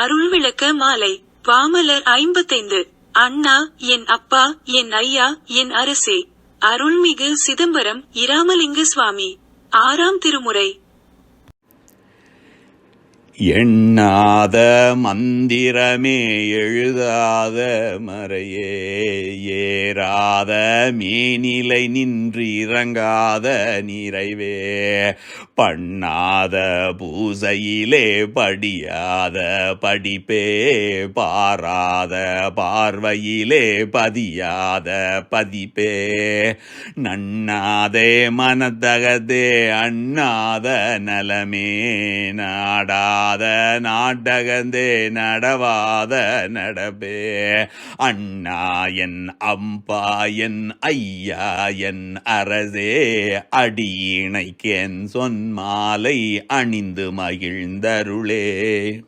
அருள் விளக்க மாலை. பாமலர் ஐம்பத்தைந்து. அண்ணா என் அப்பா என் ஐயா என் அரசே. அருள்மிகு சிதம்பரம் இராமலிங்க சுவாமி. ஆறாம் திருமுறை. எண்ணாத மந்திரமே எழுதாத மறையே ஏறாத மேனிலை நின்று இறங்காத நிறைவே பண்ணாத பூசையிலே படியாத படிப்பே பாராத பார்வையிலே பதியாத பதிப்பே. நன்னாதே மனத்தகதே அண்ணாத நலமே நாடா நாடாத நாடகந்தே நடவாத நடப்பே. அண்ணா என் அம்பா என் ஐயா என் அரசே அடியிணைக்கென் சொன்மாலை அணிந்து மகிழ்ந்தருளே.